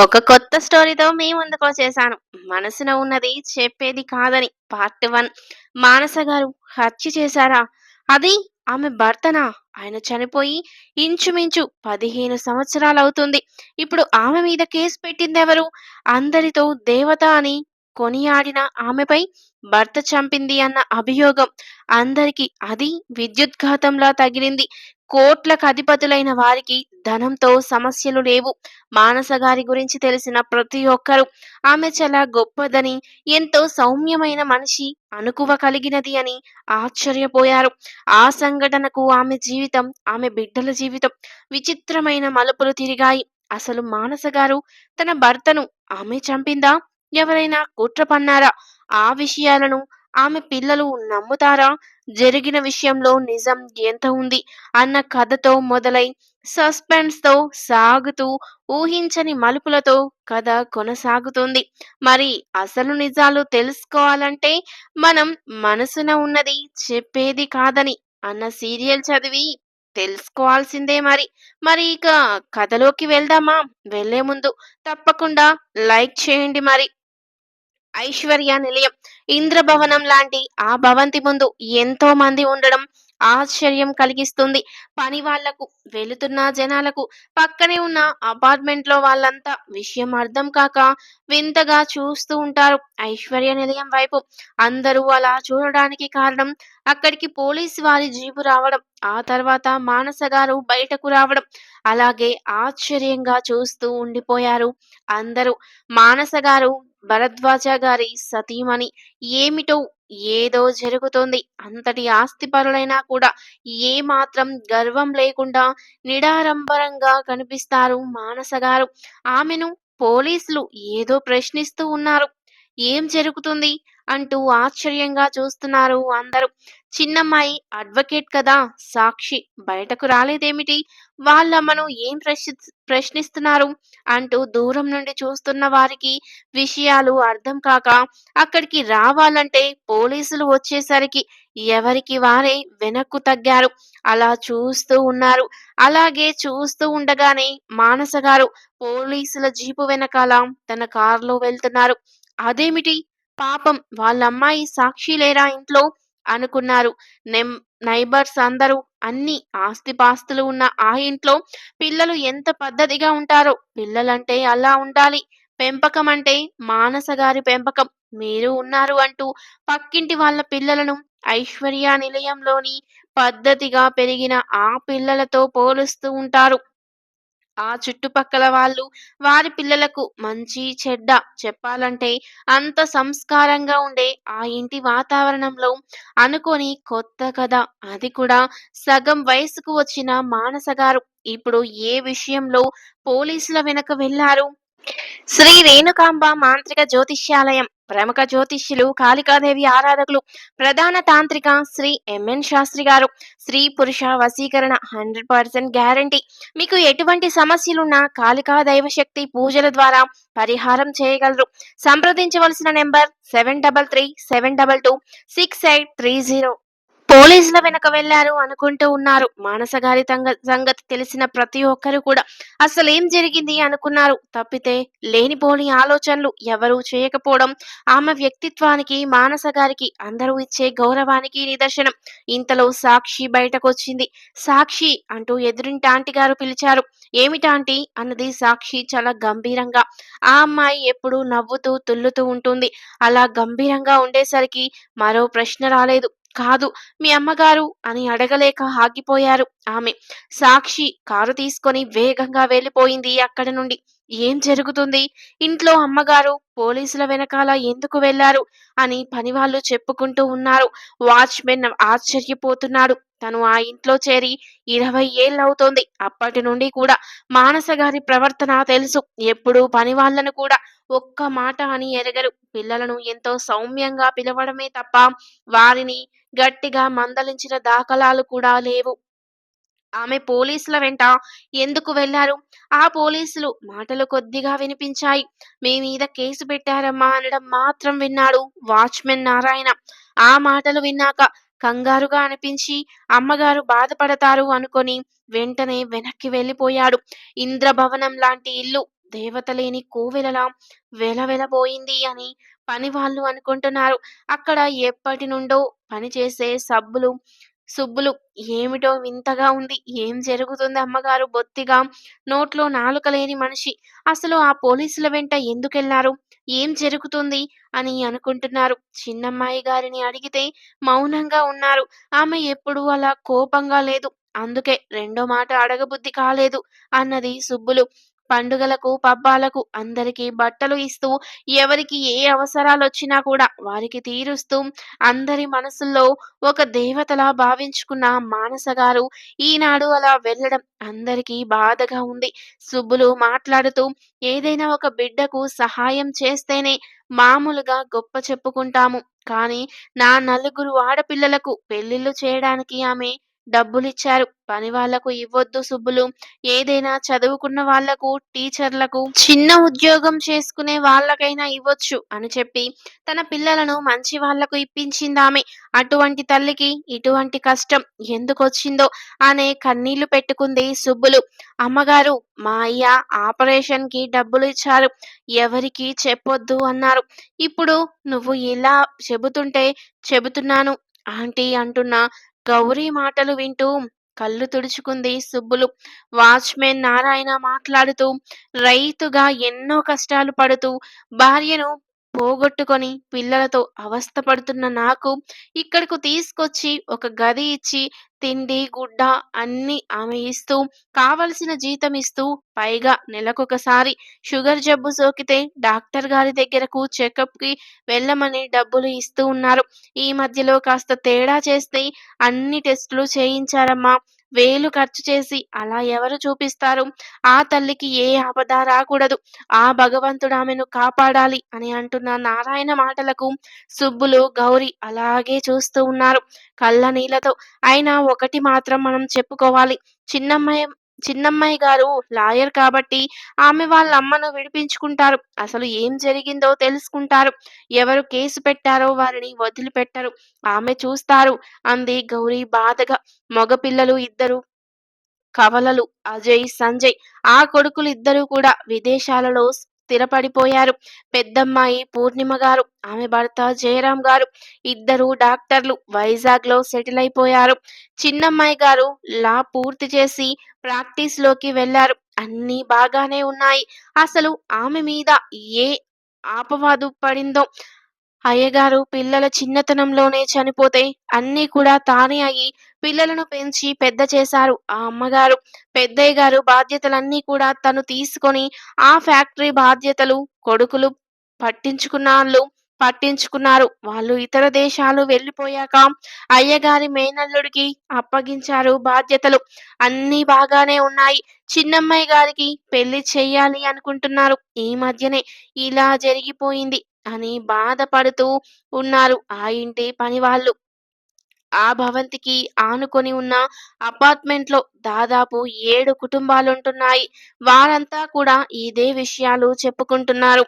ఒక కొత్త స్టోరీతో మీ ముందుకు వచ్చేసాను. మనసున ఉన్నది చెప్పేది కాదని పార్ట్ వన్ మానస గారు హత్య చేశారా? అది ఆమె భర్తనా? ఆయన చనిపోయి ఇంచుమించు పదిహేను సంవత్సరాలు అవుతుంది ఇప్పుడు ఆమె మీద కేసు పెట్టిందెవరు? అందరితో దేవత అని కొనియాడిన ఆమెపై భర్త చంపింది అన్న అభియోగం అందరికి అది విద్యుద్ఘాతంలా తగిలింది. కోట్లకు అధిపతులైన వారికి ధనంతో సమస్యలు లేవు. మానస గారి గురించి తెలిసిన ప్రతి ఒక్కరూ ఆమె చాలా గొప్పదని, ఎంతో సౌమ్యమైన మనిషి, అనుకువ కలిగినది అని ఆశ్చర్యపోయారు. ఆ సంఘటనకు ఆమె జీవితం, ఆమె బిడ్డల జీవితం విచిత్రమైన మలుపులు తిరిగాయి. అసలు మానస గారు తన భర్తను ఆమె చంపిందా? ఎవరైనా కుట్ర పన్నారా? ఆ విషయాలను ఆమె పిల్లలు నమ్ముతారా? జరిగిన విషయంలో నిజం ఎంత ఉంది? అన్న కథతో మొదలై సస్పెన్స్‌తో సాగుతూ ఊహించని మలుపులతో కథ కొనసాగుతుంది. మరి అసలు నిజాలు తెలుసుకోవాలంటే మనం మనసున ఉన్నది చెప్పేది కాదని అన్న సీరియల్ చదివి తెలుసుకోవాల్సిందే మరి. మరి ఇక కథలోకి వెళ్దామా? వెళ్ళే ముందు తప్పకుండా లైక్ చేయండి మరి. ఐశ్వర్య నిలయం ఇంద్రభవనం లాంటి ఆ భవంతి ముందు ఎంతో మంది ఉండడం ఆశ్చర్యం కలిగిస్తుంది. పని వాళ్ళకు, వెళుతున్న జనాలకు, పక్కనే ఉన్న అపార్ట్మెంట్లో వాళ్ళంతా విషయం అర్థం కాక వింతగా చూస్తూ ఉంటారు ఐశ్వర్య నిలయం వైపు. అందరూ అలా చూడడానికి కారణం అక్కడికి పోలీస్ వారి జీపు రావడం, ఆ తర్వాత మానస గారు బయటకు రావడం. అలాగే ఆశ్చర్యంగా చూస్తూ ఉండిపోయారు అందరూ. మానస గారు భరద్వాజ గారి సతీమణి. ఏమిటో ఏదో జరుగుతోంది. అంతటి ఆస్తిపరులైనా కూడా ఏ మాత్రం గర్వం లేకుండా నిడారంబరంగా కనిపిస్తారు మానస గారు. ఆమెను పోలీసులు ఏదో ప్రశ్నిస్తూ ఉన్నారు. ఏం జరుగుతుంది? అంటూ ఆశ్చర్యంగా చూస్తున్నారు అందరూ. చిన్నమ్మాయి అడ్వకేట్ కదా సాక్షి బయటకు రాలేదేమిటి? వాళ్ళమ్మను ఏం ప్రశ్ని ప్రశ్నిస్తున్నారు? అంటూ దూరం నుండి చూస్తున్న వారికి విషయాలు అర్థం కాక అక్కడికి రావాలంటే పోలీసులు వచ్చేసరికి ఎవరికి వారే వెనక్కు తగ్గారు. అలా చూస్తూ ఉన్నారు. అలాగే చూస్తూ ఉండగానే మానస గారు పోలీసుల జీపు వెనకాల తన కారులో వెళ్తున్నారు. అదేమిటి? పాపం వాళ్ళమ్మాయి సాక్షి లేరా ఇంట్లో? అనుకున్నారు. నెం నైబర్స్ అందరూ అన్ని ఆస్తిపాస్తులు ఉన్న ఆ ఇంట్లో పిల్లలు ఎంత పద్ధతిగా ఉంటారో పిల్లలంటే అలా ఉండాలి. పెంపకం అంటే మానస గారి పెంపకం. మీరు ఉన్నారు అంటూ పక్కింటి వాళ్ళ పిల్లలను ఐశ్వర్య నిలయంలోని పద్ధతిగా పెరిగిన ఆ పిల్లలతో పోలుస్తూ ఉంటారు. ఆ చుట్టుపక్కల వాళ్ళు వారి పిల్లలకు మంచి చెడ్డ చెప్పాలంటే అంత సంస్కారంగా ఉండే ఆ ఇంటి వాతావరణంలో అనుకోని కొత్త కథ. అది కూడా సగం వయసుకు వచ్చిన మానస గారు ఇప్పుడు ఏ విషయంలో పోలీసుల వెనక వెళ్ళారు? శ్రీ రేణుకాంబ మాంత్రిక జ్యోతిష్యాలయం ప్రముఖ జ్యోతిష్యులు, కాళికాదేవి ఆరాధకులు, ప్రధాన తాంత్రిక శ్రీ ఎంఎన్ శాస్త్రి గారు. స్త్రీ పురుష వశీకరణ హండ్రెడ్ పర్సెంట్ గ్యారంటీ. మీకు ఎటువంటి సమస్యలున్నా కాళికా దైవశక్తి పూజల ద్వారా పరిహారం చేయగలరు. సంప్రదించవలసిన number seven double three seven double two six eight three zero. పోలీసుల వెనక వెళ్ళారు అనుకుంటూ ఉన్నారు. మానస గారి సంగతి తెలిసిన ప్రతి ఒక్కరు కూడా అసలేం జరిగింది అనుకున్నారు తప్పితే లేనిపోని ఆలోచనలు ఎవరూ చేయకపోవడం ఆమె వ్యక్తిత్వానికి, మానస గారికి అందరూ ఇచ్చే గౌరవానికి నిదర్శనం. ఇంతలో సాక్షి బయటకొచ్చింది. సాక్షి అంటూ ఎదురింటి ఆంటీ గారు పిలిచారు. ఏమిటాంటీ? అన్నది సాక్షి చాలా గంభీరంగా. ఆ అమ్మాయి ఎప్పుడూ నవ్వుతూ, తుల్లుతూ ఉంటుంది. అలా గంభీరంగా ఉండేసరికి మరో ప్రశ్న రాలేదు. కాదు మీ అమ్మగారు అని అడగలేక ఆగిపోయారు ఆమె. సాక్షి కారు తీసుకొని వేగంగా వెళ్ళిపోయింది అక్కడి నుండి. ఏం జరుగుతుంది? ఇంట్లో అమ్మగారు పోలీసుల వెనకాల ఎందుకు వెళ్ళారు? అని పనివాళ్ళు చెప్పుకుంటూ ఉన్నారు. వాచ్‌మెన్ ఆశ్చర్యపోతున్నాడు. తను ఆ ఇంట్లో చేరి ఇరవై ఏళ్ళవుతోంది అప్పటి నుండి కూడా మానస గారి ప్రవర్తన తెలుసు. ఎప్పుడూ పనివాళ్ళను కూడా ఒక్క మాట అని ఎరగరు. పిల్లలను ఎంతో సౌమ్యంగా పిలవడమే తప్ప వారిని గట్టిగా మందలించిన దాఖలాలు కూడా లేవు. ఆమె పోలీసుల వెంట ఎందుకు వెళ్ళారు? ఆ పోలీసులు మాటలు కొద్దిగా వినిపించాయి. మీ మీద కేసు పెట్టారమ్మా అనడం మాత్రం విన్నాడు వాచ్‌మెన్ నారాయణ. ఆ మాటలు విన్నాక కంగారుగా అనిపించి అమ్మగారు బాధపడతారు అనుకొని వెంటనే వెనక్కి వెళ్ళిపోయాడు. ఇంద్రభవనం లాంటి ఇల్లు దేవత లేని కోవెలలా వెలవెలబోయింది అని పనివాళ్ళు అనుకుంటున్నారు. అక్కడ ఎప్పటి నుండో పనిచేసే సబ్బులు, సుబ్బులు ఏమిటో వింతగా ఉంది. ఏం జరుగుతుంది అమ్మగారు బొత్తిగా నోట్లో నాలుక లేని మనిషి. అసలు ఆ పోలీసుల వెంట ఎందుకెళ్ళారు? ఏం జరుగుతుంది? అని అనుకుంటున్నారు. చిన్నమ్మాయి గారిని అడిగితే మౌనంగా ఉన్నారు. ఆమె ఎప్పుడూ అలా కోపంగా లేదు. అందుకే రెండో మాట అడగబుద్ధి కాలేదు అన్నది సుబ్బులు. పండుగలకు, పబ్బాలకు అందరికీ బట్టలు ఇస్తూ, ఎవరికి ఏ అవసరాలు వచ్చినా కూడా వారికి తీరుస్తూ, అందరి మనసుల్లో ఒక దేవతలా భావించుకున్న మానసగారు ఈనాడు అలా వెళ్ళడం అందరికీ బాధగా ఉంది. సుబ్బులు మాట్లాడుతూ ఏదైనా ఒక బిడ్డకు సహాయం చేస్తేనే మామూలుగా గొప్ప చెప్పుకుంటాము. కానీ నా నలుగురు ఆడపిల్లలకు పెళ్ళిళ్ళు చేయడానికి ఆమె డబ్బులిచ్చారు. పనివాళ్ళకు ఇవ్వొద్దు సుబ్బులు. ఏదైనా చదువుకున్న వాళ్ళకు, టీచర్లకు, చిన్న ఉద్యోగం చేసుకునే వాళ్ళకైనా ఇవ్వొచ్చు అని చెప్పి తన పిల్లలను మంచి వాళ్ళకు ఇప్పించిందామె. అటువంటి తల్లికి ఇటువంటి కష్టం ఎందుకొచ్చిందో అనే కన్నీళ్ళు పెట్టుకుంది సుబ్బులు. అమ్మగారు మా అయ్య ఆపరేషన్కి డబ్బులు ఇచ్చారు. ఎవరికీ చెప్పొద్దు అన్నారు. ఇప్పుడు నువ్వు ఇలా చెబుతుంటే చెబుతున్నాను ఆంటీ అంటున్న గౌరీ మాటలు వింటూ కళ్ళు తుడుచుకుంది సుబ్బులు. వాచ్మెన్ నారాయణ మాట్లాడుతూ రైతుగా ఎన్నో కష్టాలు పడుతూ భార్యను పోగొట్టుకొని పిల్లలతో అవస్థపడుతున్న నాకు ఇక్కడకు తీసుకొచ్చి ఒక గది ఇచ్చి తిండి, గుడ్డ అన్ని ఆమె ఇస్తూ కావలసిన జీతం ఇస్తూ పైగా నెలకొకసారి షుగర్ జబ్బు సోకితే డాక్టర్ గారి దగ్గరకు చెకప్కి వెళ్ళమని డబ్బులు ఇస్తూ ఉన్నారు. ఈ మధ్యలో కాస్త తేడా చేస్తే అన్ని టెస్టులు చేయించారమ్మా. వేలు ఖర్చు చేసి అలా ఎవరు చూపిస్తారు? ఆ తల్లికి ఏ ఆపద రాకూడదు. ఆ భగవంతుడు ఆమెను కాపాడాలి అని అంటున్న నారాయణ మాటలకు సుబ్బులు, గౌరి అలాగే చూస్తూ ఉన్నారు కళ్ళ నీళ్ళతో అయినా ఒకటి మాత్రం మనం చెప్పుకోవాలి. చిన్నమ్మాయి చిన్నమ్మాయి గారు లాయర్ కాబట్టి ఆమె వాళ్ళ అమ్మను విడిపించుకుంటారు. అసలు ఏం జరిగిందో తెలుసుకుంటారు. ఎవరు కేసు పెట్టారో వారిని వదిలిపెట్టరు. ఆమె చూస్తారు అంది గౌరీ బాధగా. మగపిల్లలు ఇద్దరు కవలలు అజయ్, సంజయ్. ఆ కొడుకులు ఇద్దరు కూడా విదేశాలలో స్థిరపడిపోయారు. పెద్దమ్మాయి పూర్ణిమ గారు ఆమె భర్త జయరాం గారు ఇద్దరు డాక్టర్లు వైజాగ్లో సెటిల్ అయిపోయారు. చిన్నమ్మాయి గారు లా పూర్తి చేసి ప్రాక్టీస్లోకి వెళ్ళారు. అన్ని బాగానే ఉన్నాయి. అసలు ఆమె మీద ఏ ఆపవాదు పడిందో అయ్యగారు పిల్లల చిన్నతనంలోనే చనిపోతే అన్నీ కూడా తానే అయి పిల్లలను పెంచి పెద్ద చేశారు ఆ అమ్మగారు. పెద్దయ్య గారు బాధ్యతలన్నీ కూడా తను తీసుకొని ఆ ఫ్యాక్టరీ బాధ్యతలు కొడుకులు పట్టించుకున్నాళ్ళు పట్టించుకున్నారు. వాళ్ళు ఇతర దేశాలు వెళ్ళిపోయాక అయ్యగారి మేనల్లుడికి అప్పగించారు బాధ్యతలు. అన్నీ బాగానే ఉన్నాయి. చిన్నమ్మాయి గారికి పెళ్ళి చెయ్యాలి అనుకుంటున్నారు. ఈ మధ్యనే ఇలా జరిగిపోయింది అని బాధపడుతూ ఉన్నారు ఆ ఇంటి పనివాళ్ళు. ఆ భవంతికి ఆనుకొని ఉన్న అపార్ట్మెంట్లో దాదాపు ఏడు కుటుంబాలుంటున్నాయి. వారంతా కూడా ఇదే విషయాలు చెప్పుకుంటున్నారు.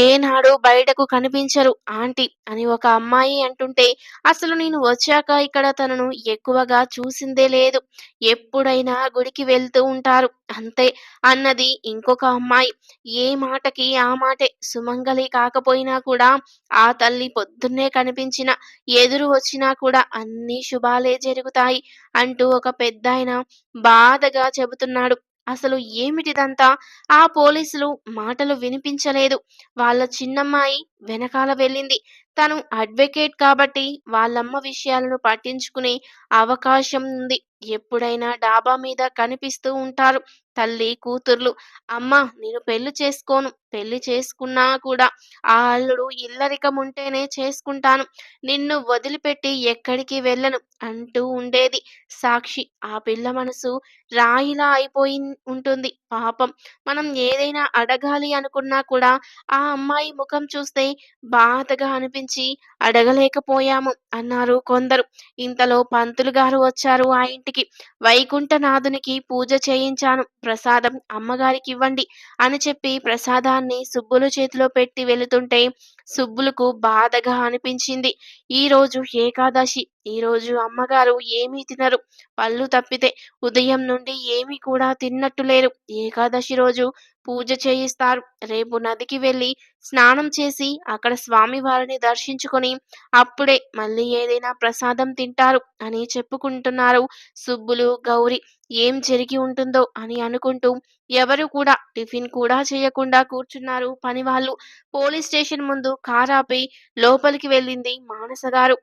ఏనాడు బయటకు కనిపించరు ఆంటీ అని ఒక అమ్మాయి అంటుంటే అసలు నేను వచ్చాక ఇక్కడ తనను ఎక్కువగా చూసిందే లేదు. ఎప్పుడైనా గుడికి వెళ్తూ ఉంటారు అంతే అన్నది ఇంకొక అమ్మాయి. ఏ మాటకి ఆ మాటే సుమంగళి కాకపోయినా కూడా ఆ తల్లి పొద్దున్నే కనిపించిన ఎదురు వచ్చినా కూడా అన్ని శుభాలే జరుగుతాయి అంటూ ఒక పెద్దాయన బాధగా చెబుతున్నాడు. అసలు ఏమిటిదంతా? ఆ పోలీసులు మాటలు వినిపించలేదు. వాళ్ళ చిన్నమ్మాయి వెనకాల వెళ్ళింది. తను అడ్వకేట్ కాబట్టి వాళ్ళమ్మ విషయాలను పట్టించుకునే అవకాశం ఉంది. ఎప్పుడైనా డాబా మీద కనిపిస్తూ ఉంటారు తల్లి కూతుర్లు. అమ్మా నేను పెళ్ళి చేసుకోను. పెళ్ళి చేసుకున్నా కూడా ఆ అల్లుడు ఇల్లరికం ఉంటేనే చేసుకుంటాను. నిన్ను వదిలిపెట్టి ఎక్కడికి వెళ్ళను అంటూ ఉండేది సాక్షి. ఆ పిల్ల మనసు రాయిలా అయిపోయి ఉంటుంది పాపం. మనం ఏదైనా అడగాలి అనుకున్నా కూడా ఆ అమ్మాయి ముఖం చూస్తే బాధగా అనిపించి అడగలేకపోయాము అన్నారు కొందరు. ఇంతలో పంతులు గారు వచ్చారు ఆ ఇంటికి. వైకుంఠనాథునికి పూజ చేయించాను. ప్రసాదం అమ్మగారికివ్వండి అని చెప్పి ప్రసాదాన్ని సుబ్బుల చేతిలో పెట్టి వెళుతుంటే సుబ్బులకు బాధగా అనిపించింది. ఈ రోజు ఏకాదశి. ఈరోజు అమ్మగారు ఏమీ తినరు పళ్ళు తప్పితే ఉదయం నుండి ఏమీ కూడా తిన్నట్టు లేరు ఏకాదశి రోజు పూజ చేయిస్తారు. రేపు నదికి వెళ్ళి స్నానం చేసి అక్కడ స్వామివారిని దర్శించుకొని అప్పుడే మళ్ళీ ఏదైనా ప్రసాదం తింటారు అని చెప్పుకుంటున్నారు సుబ్బులు గౌరి. ఏం జరిగి ఉంటుందో అని అనుకుంటూ ఎవరు కూడా టిఫిన్ కూడా చేయకుండా కూర్చున్నారు పని వాళ్ళు పోలీస్ స్టేషన్ ముందు కారాపి లోపలికి వెళ్ళింది మానస గారు.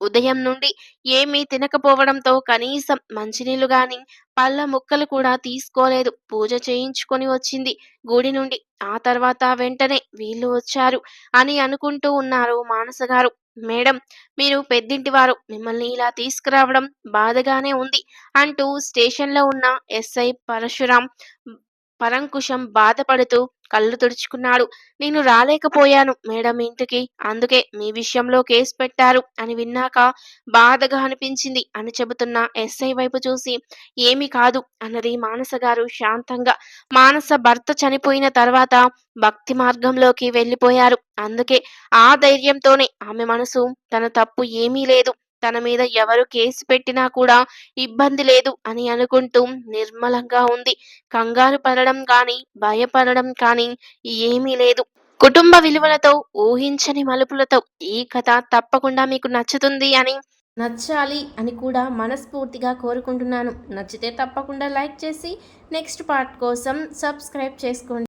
ఉదయం నుండి ఏమీ తినకపోవడంతో కనీసం మంచినీళ్ళు గాని పళ్ళ ముక్కలు కూడా తీసుకోలేదు. పూజ చేయించుకొని వచ్చింది. గుడి నుండి ఆ తర్వాత వెంటనే వీళ్ళు వచ్చారు అని అనుకుంటూ ఉన్నారు మానస గారు. మేడం మీరు పెద్దింటి వారు. మిమ్మల్ని ఇలా తీసుకురావడం బాధగానే ఉంది అంటూ స్టేషన్లో ఉన్న ఎస్ఐ పరశురాం పరంకుశం బాధపడుతూ కళ్ళు తుడుచుకున్నాడు. నేను రాలేకపోయాను మేడం ఇంటికి. అందుకే మీ విషయంలో కేసు పెట్టారు అని విన్నాక బాధగా అనిపించింది. అని చెబుతున్న ఎస్ఐ వైపు చూసి ఏమీ కాదు అన్నది మానస గారు శాంతంగా. మానస భర్త చనిపోయిన తర్వాత భక్తి మార్గంలోకి వెళ్ళిపోయారు. అందుకే ఆ ధైర్యంతోనే ఆమె మనసు తన తప్పు ఏమీ లేదు. తన మీద ఎవరు కేసు పెట్టినా కూడా ఇబ్బంది లేదు అని అనుకుంటూ నిర్మలంగా ఉంది. కంగారు పడడం కానీ భయపడడం కానీ ఏమీ లేదు. కుటుంబ విలువలతో ఊహించని మలుపులతో ఈ కథ తప్పకుండా మీకు నచ్చుతుంది అని నచ్చాలి అని కూడా మనస్ఫూర్తిగా కోరుకుంటున్నాను. నచ్చితే తప్పకుండా లైక్ చేసి నెక్స్ట్ పార్ట్ కోసం సబ్స్క్రైబ్ చేసుకోండి.